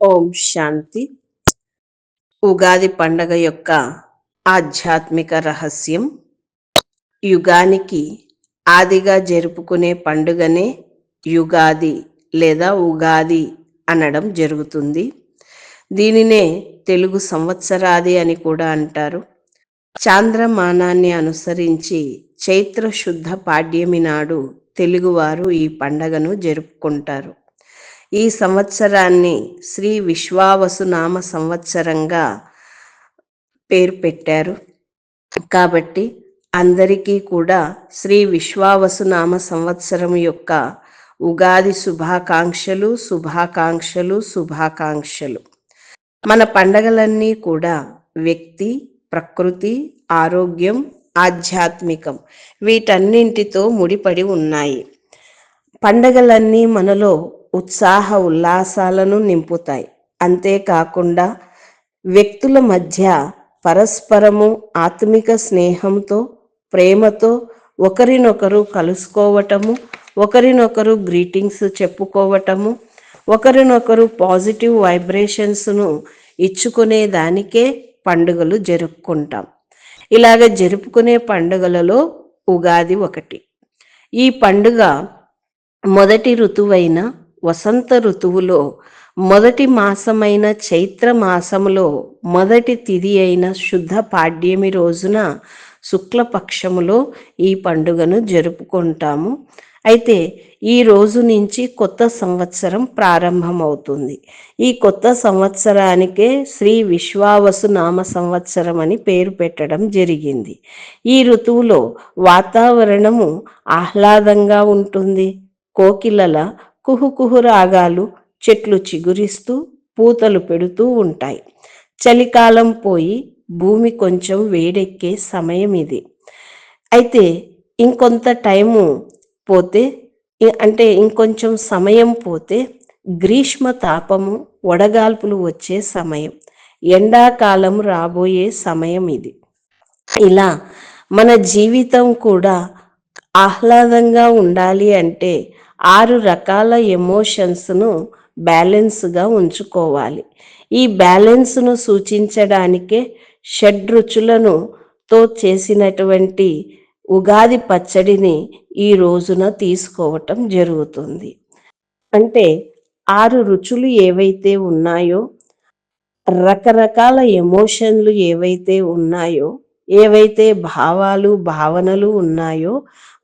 ఓం శాంతి. ఉగాది పండగ యొక్క ఆధ్యాత్మిక రహస్యం. యుగానికి ఆదిగా జరుపుకునే పండుగనే యుగాది లేదా ఉగాది అనడం జరుగుతుంది. దీనినే తెలుగు సంవత్సరాది అని కూడా అంటారు. చాంద్రమానాన్ని అనుసరించి చైత్ర శుద్ధ పాడ్యమి నాడు తెలుగువారు ఈ పండగను జరుపుకుంటారు. ఈ సంవత్సరాన్ని శ్రీ విశ్వావసునామ సంవత్సరంగా పేరు పెట్టారు. కాబట్టి అందరికీ కూడా శ్రీ విశ్వావసునామ సంవత్సరం యొక్క ఉగాది శుభాకాంక్షలు శుభాకాంక్షలు శుభాకాంక్షలు. మన పండగలన్నీ కూడా వ్యక్తి ప్రకృతి ఆరోగ్యం ఆధ్యాత్మికం వీటన్నింటితో ముడిపడి ఉన్నాయి. పండగలన్నీ మనలో ఉత్సాహ ఉల్లాసాలను నింపుతాయి. అంతేకాకుండా వ్యక్తుల మధ్య పరస్పరము ఆత్మిక స్నేహంతో ప్రేమతో ఒకరినొకరు కలుసుకోవటము ఒకరినొకరు గ్రీటింగ్స్ చెప్పుకోవటము ఒకరినొకరు పాజిటివ్ వైబ్రేషన్స్ను ఇచ్చుకునే దానికే పండుగలు జరుపుకుంటాం. ఇలాగ జరుపుకునే పండుగలలో ఉగాది ఒకటి. ఈ పండుగ మొదటి ఋతువైన వసంత ఋతువులో మొదటి మాసమైన చైత్ర మాసములో మొదటి తిథి అయిన శుద్ధ పాడ్యమి రోజున శుక్లపక్షములో ఈ పండుగను జరుపుకుంటాము. అయితే ఈ రోజు నుంచి కొత్త సంవత్సరం ప్రారంభమవుతుంది. ఈ కొత్త సంవత్సరానికే శ్రీ విశ్వావసు నామ సంవత్సరం అని పేరు పెట్టడం జరిగింది. ఈ ఋతువులో వాతావరణము ఆహ్లాదంగా ఉంటుంది. కోకిలల కుహుకుహు రాగాలు చెట్లు చిగురిస్తూ పూతలు పెడుతూ ఉంటాయి. చలికాలం పోయి భూమి కొంచెం వేడెక్కే సమయం ఇది. అయితే ఇంకొంత టైము పోతే అంటే ఇంకొంచెం సమయం పోతే గ్రీష్మ తాపము వడగాల్పులు వచ్చే సమయం ఎండాకాలం రాబోయే సమయం ఇది. ఇలా మన జీవితం కూడా ఆహ్లాదంగా ఉండాలి అంటే ఆరు రకాల ఎమోషన్స్ను బ్యాలెన్స్గా ఉంచుకోవాలి. ఈ బ్యాలెన్స్ను సూచించడానికే షడ్రుచులను తో చేసినటువంటి ఉగాది పచ్చడిని ఈ రోజున తీసుకోవటం జరుగుతుంది. అంటే ఆరు రుచులు ఏవైతే ఉన్నాయో రకరకాల ఎమోషన్లు ఏవైతే ఉన్నాయో ఏవైతే భావాలు భావనలు ఉన్నాయో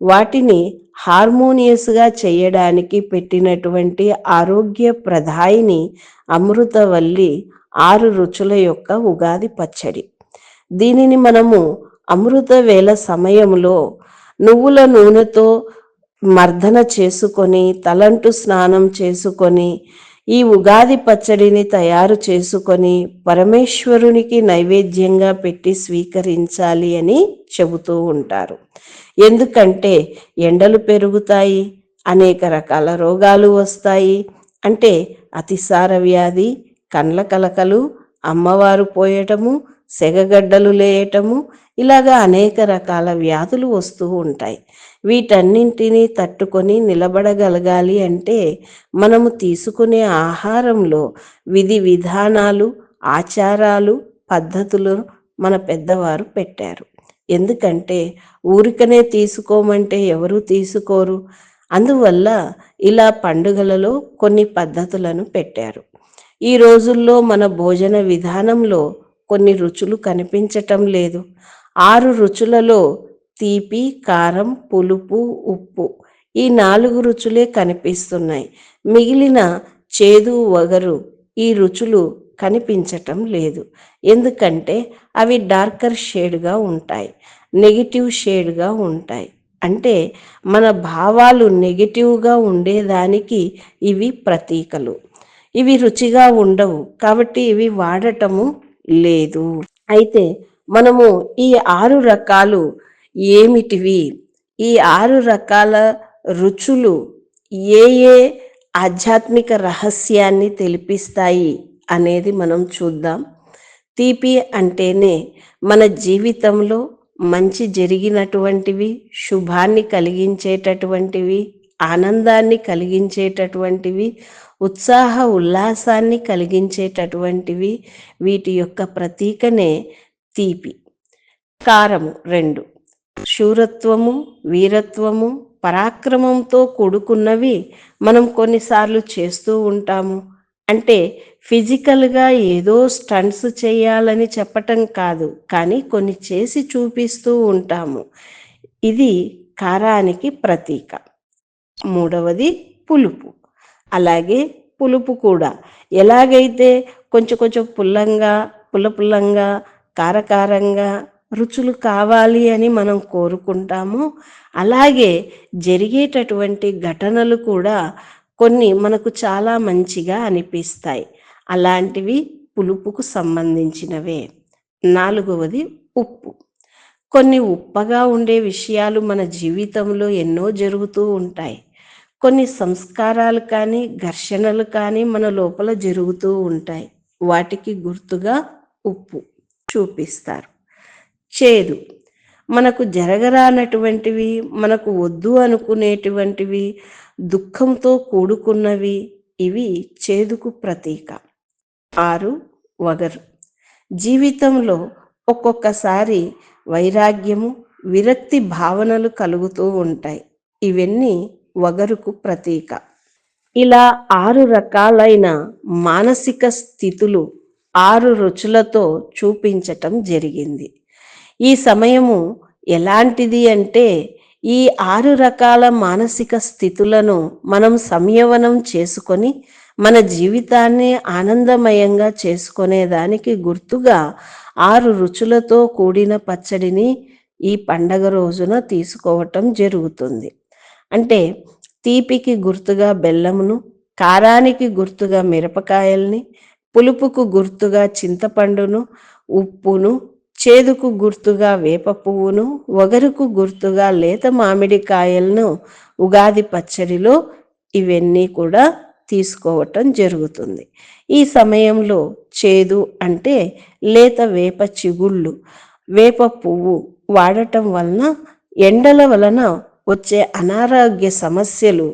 వాటిని హార్మోనియస్గా చేయడానికి పెట్టినటువంటి ఆరోగ్య ప్రధాయిని అమృతవల్లి ఆరు రుచుల యొక్క ఉగాది పచ్చడి. దీనిని మనము అమృత వేళ సమయంలో నువ్వుల నూనెతో మర్దన చేసుకొని తలంటు స్నానం చేసుకొని ఈ ఉగాది పచ్చడిని తయారు చేసుకొని పరమేశ్వరునికి నైవేద్యంగా పెట్టి స్వీకరించాలి అని చెబుతూ ఉంటారు. ఎందుకంటే ఎండలు పెరుగుతాయి అనేక రకాల రోగాలు వస్తాయి. అంటే అతిసార వ్యాధి కండ్ల కలకలు అమ్మవారు పోయటము సెగగడ్డలు లేయటము ఇలాగా అనేక రకాల వ్యాధులు వస్తూ ఉంటాయి. వీటన్నింటినీ తట్టుకొని నిలబడగలగాలి అంటే మనము తీసుకునే ఆహారంలో విధి విధానాలు ఆచారాలు పద్ధతులు మన పెద్దవారు పెట్టారు. ఎందుకంటే ఊరికనే తీసుకోమంటే ఎవరు తీసుకోరు? అందువల్ల ఇలా పండుగలలో కొన్ని పద్ధతులను పెట్టారు. ఈ రోజుల్లో మన భోజన విధానంలో కొన్ని రుచులు కనిపించటం లేదు. ఆరు రుచులలో తీపి కారం పులుపు ఉప్పు ఈ నాలుగు రుచులే కనిపిస్తున్నాయి. మిగిలిన చేదు వగరు ఈ రుచులు కనిపించటం లేదు. ఎందుకంటే అవి డార్కర్ షేడ్గా ఉంటాయి నెగిటివ్ షేడ్గా ఉంటాయి. అంటే మన భావాలు నెగిటివ్గా ఉండేదానికి ఇవి ప్రతీకలు. ఇవి రుచిగా ఉండవు కాబట్టి ఇవి వాడటము లేదు. అయితే మనము ఈ ఆరు రకాలు ఏమిటివి? ఈ ఆరు రకాల రుచులు ఏ ఏ ఆధ్యాత్మిక రహస్యాన్ని తెలిపిస్తాయి అనేది మనం చూద్దాం. తీపి అంటేనే మన జీవితంలో మంచి జరిగినటువంటివి శుభాన్ని కలిగించేటటువంటివి ఆనందాన్ని కలిగించేటటువంటివి ఉత్సాహ ఉల్లాసాన్ని కలిగించేటటువంటివి వీటి యొక్క ప్రతీకనే తీపి. కారము రెండు. శూరత్వము వీరత్వము పరాక్రమంతో కూడుకున్నవి మనం కొన్నిసార్లు చేస్తూ ఉంటాము. అంటే ఫిజికల్గా ఏదో స్టంట్స్ చేయాలని చెప్పటం కాదు కానీ కొన్ని చేసి చూపిస్తూ ఉంటాము. ఇది కారానికి ప్రతీక. మూడవది పులుపు. అలాగే పులుపు కూడా. ఎలాగైతే కొంచెం కొంచెం పుల్లంగా పుల్ల పుల్లంగా కారకారంగా రుచులు కావాలి అని మనం కోరుకుంటాము. అలాగే జరిగేటటువంటి ఘటనలు కూడా కొన్ని మనకు చాలా మంచిగా అనిపిస్తాయి. అలాంటివి పులుపుకు సంబంధించినవే. నాలుగవది ఉప్పు. కొన్ని ఉప్పగా ఉండే విషయాలు మన జీవితంలో ఎన్నో జరుగుతూ ఉంటాయి. కొన్ని సంస్కారాలు కానీ ఘర్షణలు కానీ మన లోపల జరుగుతూ ఉంటాయి. వాటికి గుర్తుగా ఉప్పు చూపిస్తారు. చేదు. మనకు జరగరానటువంటివి మనకు వద్దు అనుకునేటువంటివి దుఃఖంతో కూడుకున్నవి ఇవి చేదుకు ప్రతీక. ఆరు వగరు. జీవితంలో ఒక్కొక్కసారి వైరాగ్యము విరక్తి భావనలు కలుగుతూ ఉంటాయి. ఇవన్నీ వగరుకు ప్రతీక. ఇలా ఆరు రకాలైన మానసిక స్థితులు ఆరు రుచులతో చూపించటం జరిగింది. ఈ సమయము ఎలాంటిది అంటే ఈ ఆరు రకాల మానసిక స్థితులను మనం సంయమనం చేసుకొని మన జీవితాన్ని ఆనందమయంగా చేసుకునేదానికి గుర్తుగా ఆరు రుచులతో కూడిన పచ్చడిని ఈ పండగ రోజున తీసుకోవటం జరుగుతుంది. అంటే తీపికి గుర్తుగా బెల్లమును కారానికి గుర్తుగా మిరపకాయల్ని పులుపుకు గుర్తుగా చింతపండును ఉప్పును చేదుకు గుర్తుగా వేప పువ్వును వగరుకు గుర్తుగా లేత మామిడి కాయలను ఉగాది పచ్చడిలో ఇవన్నీ కూడా తీసుకోవటం జరుగుతుంది. ఈ సమయంలో చేదు అంటే లేత వేప చిగుళ్ళు వేప పువ్వు వాడటం వలన ఎండల వలన వచ్చే అనారోగ్య సమస్యలు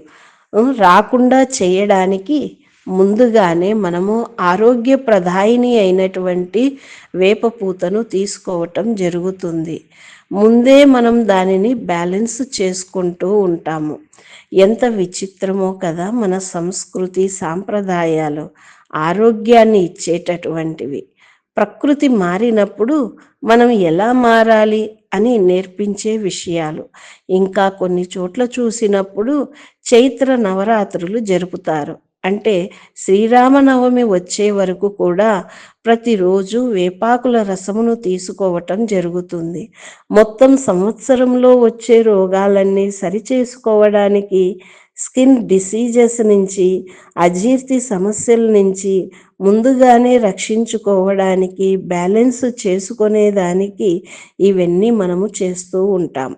రాకుండా చేయడానికి ముందుగానే మనము ఆరోగ్య ప్రధాయిని అయినటువంటి వేప పూతను తీసుకోవటం జరుగుతుంది. ముందే మనం దానిని బ్యాలెన్స్ చేసుకుంటూ ఉంటాము. ఎంత విచిత్రమో కదా మన సంస్కృతి సాంప్రదాయాలు ఆరోగ్యాన్ని ఇచ్చేటటువంటివి. ప్రకృతి మారినప్పుడు మనం ఎలా మారాలి అని నేర్పించే విషయాలు. ఇంకా కొన్ని చోట్ల చూసినప్పుడు చైత్ర నవరాత్రులు జరుపుతారు. అంటే శ్రీరామనవమి వచ్చే వరకు కూడా ప్రతిరోజు వేపాకుల రసమును తీసుకోవటం జరుగుతుంది. మొత్తం సంవత్సరంలో వచ్చే రోగాలన్నీ సరిచేసుకోవడానికి స్కిన్ డిసీజెస్ నుంచి అజీర్తి సమస్యల నుంచి ముందుగానే రక్షించుకోవడానికి బ్యాలెన్స్ చేసుకునేదానికి ఇవన్నీ మనము చేస్తూ ఉంటాం.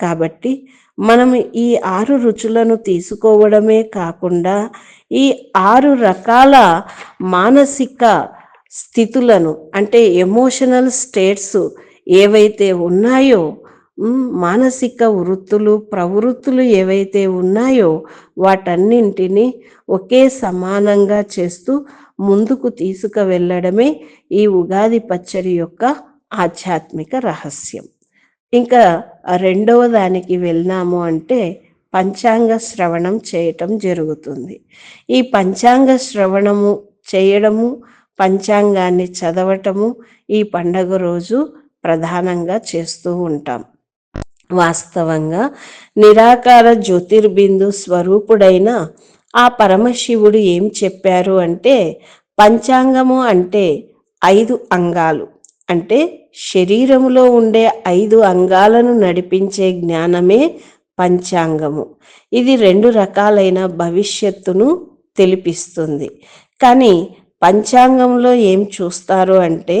కాబట్టి మనం ఈ ఆరు రుచులను తీసుకోవడమే కాకుండా ఈ ఆరు రకాల మానసిక స్థితులను అంటే ఎమోషనల్ స్టేట్స్ ఏవైతే ఉన్నాయో మానసిక వృత్తులు ప్రవృత్తులు ఏవైతే ఉన్నాయో వాటన్నింటినీ ఒకే సమానంగా చేస్తూ ముందుకు తీసుకువెళ్ళడమే ఈ ఉగాది పచ్చడి యొక్క ఆధ్యాత్మిక రహస్యం. ఇంకా రెండవ దానికి వెళ్ళినాము అంటే పంచాంగ శ్రవణం చేయటం జరుగుతుంది. ఈ పంచాంగ శ్రవణము చేయడము పంచాంగాన్ని చదవటము ఈ పండగ రోజు ప్రధానంగా చేస్తూ ఉంటాం. వాస్తవంగా నిరాకార జ్యోతిర్బిందు స్వరూపుడైన ఆ పరమశివుడు ఏం చెప్పారు అంటే పంచాంగము అంటే ఐదు అంగాలు. అంటే శరీరములో ఉండే ఐదు అంగాలను నడిపించే జ్ఞానమే పంచాంగము. ఇది రెండు రకాలైన భవిష్యత్తును తెలిపిస్తుంది. కానీ పంచాంగంలో ఏం చూస్తారు అంటే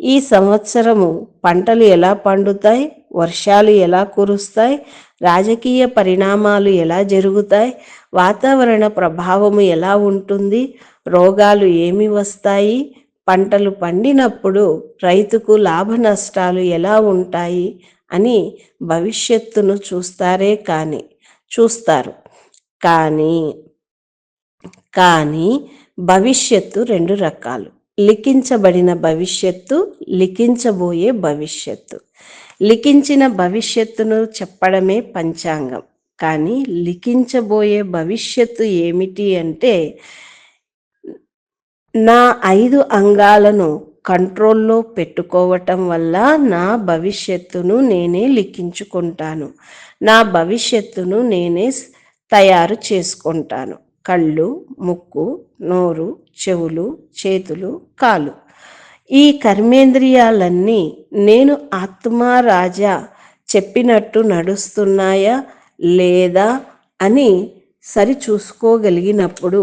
ఈ సంవత్సరము పంటలు ఎలా పండుతాయి వర్షాలు ఎలా కురుస్తాయి రాజకీయ పరిణామాలు ఎలా జరుగుతాయి వాతావరణ ప్రభావము ఎలా ఉంటుంది రోగాలు ఏమి వస్తాయి పంటలు పండినప్పుడు రైతుకు లాభ నష్టాలు ఎలా ఉంటాయి అని భవిష్యత్తును చూస్తారే కానీ చూస్తారు. కానీ కానీ భవిష్యత్తు రెండు రకాలు. లిఖించబడిన భవిష్యత్తు లిఖించబోయే భవిష్యత్తు. లిఖించిన భవిష్యత్తును చెప్పడమే పంచాంగం. కానీ లిఖించబోయే భవిష్యత్తు ఏమిటి అంటే నా ఐదు అంగాలను కంట్రోల్లో పెట్టుకోవటం వల్ల నా భవిష్యత్తును నేనే లిఖించుకుంటాను. నా భవిష్యత్తును నేనే తయారు చేసుకుంటాను. కళ్ళు ముక్కు నోరు చెవులు చేతులు కాలు. ఈ కర్మేంద్రియాలన్నీ నేను ఆత్మారాజా చెప్పినట్టు నడుస్తున్నాయా లేదా అని సరి చూసుకోగలిగినప్పుడు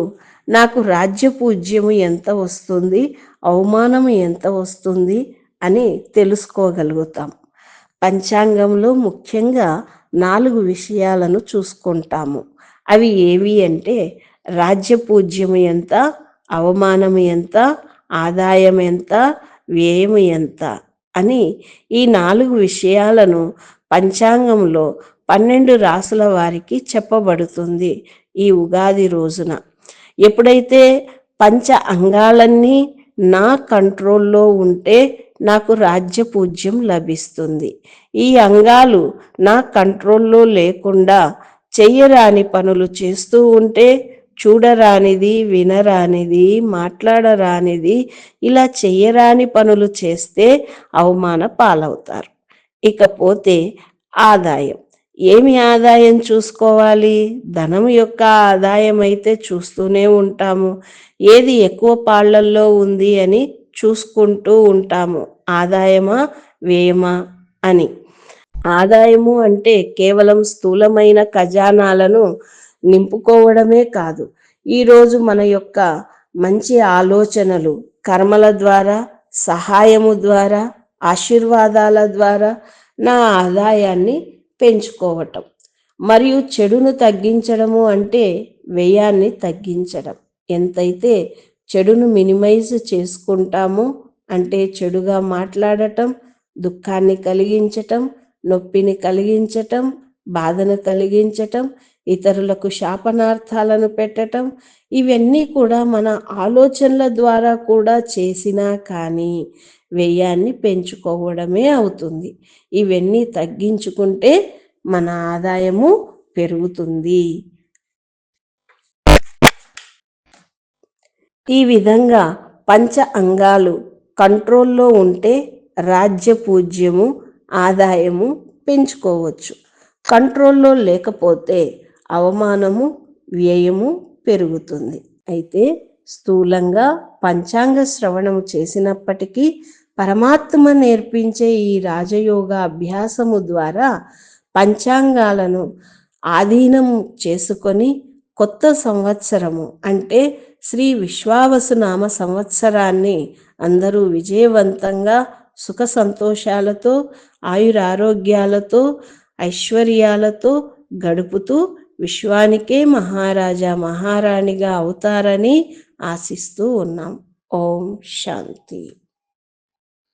నాకు రాజ్యపూజ్యము ఎంత వస్తుంది? అవమానము ఎంత వస్తుంది? అని తెలుసుకోగలుగుతాం. పంచాంగంలో ముఖ్యంగా నాలుగు విషయాలను చూసుకుంటాము. అవి ఏవి అంటే రాజ్యపూజ్యము ఎంత? అవమానము ఎంత? ఆదాయం ఎంత? వ్యయము ఎంత? అని ఈ నాలుగు విషయాలను పంచాంగంలో పన్నెండు రాసుల వారికి చెప్పబడుతుంది ఈ ఉగాది రోజున. ఎప్పుడైతే పంచ అంగాలన్నీ నా కంట్రోల్లో ఉంటే నాకు రాజ్య పూజ్యం లభిస్తుంది. ఈ అంగాలు నా కంట్రోల్లో లేకుండా చెయ్యరాని పనులు చేస్తూ ఉంటే చూడరానిది వినరానిది మాట్లాడరానిది ఇలా చెయ్యరాని పనులు చేస్తే అవమాన పాలవుతారు. ఇకపోతే ఆదాయం. ఏమి ఆదాయం చూసుకోవాలి? ధనం యొక్క ఆదాయం అయితే చూస్తూనే ఉంటాము. ఏది ఎక్కువ పాళ్ళల్లో ఉంది అని చూసుకుంటూ ఉంటాము. ఆదాయమా? వ్యయమా? అని. ఆదాయము అంటే కేవలం స్థూలమైన ఖజానాలను నింపుకోవడమే కాదు. ఈరోజు మన యొక్క మంచి ఆలోచనలు కర్మల ద్వారా సహాయము ద్వారా ఆశీర్వాదాల ద్వారా నా ఆదాయాన్ని పెంచుకోవటం. మరియు చెడును తగ్గించడము అంటే వ్యయాన్ని తగ్గించడం. ఎంతైతే చెడును మినిమైజ్ చేసుకుంటామో అంటే చెడుగా మాట్లాడటం దుఃఖాన్ని కలిగించటం నొప్పిని కలిగించటం బాధను కలిగించటం ఇతరులకు శాపనార్థాలను పెట్టటం ఇవన్నీ కూడా మన ఆలోచనల ద్వారా కూడా చేసినా కానీ వ్యయాన్ని పెంచుకోవడమే అవుతుంది. ఇవన్నీ తగ్గించుకుంటే మన ఆదాయము పెరుగుతుంది. ఈ విధంగా పంచ అంగాలు కంట్రోల్లో ఉంటే రాజ్య పూజ్యము ఆదాయము పెంచుకోవచ్చు. కంట్రోల్లో లేకపోతే అవమానము వ్యయము పెరుగుతుంది. అయితే స్థూలంగా పంచాంగ శ్రవణము చేసినప్పటికీ పరమాత్మ నేర్పించే ఈ రాజయోగ అభ్యాసము ద్వారా పంచాంగాలను ఆధీనం చేసుకొని కొత్త సంవత్సరము అంటే శ్రీ విశ్వావసునామ సంవత్సరాన్ని అందరూ విజయవంతంగా సుఖ సంతోషాలతో ఆయురారోగ్యాలతో ఐశ్వర్యాలతో గడుపుతూ విశ్వానికే మహారాజా మహారాణిగా అవుతారని ఆశిస్తూ ఉన్నాం. ఓం శాంతి.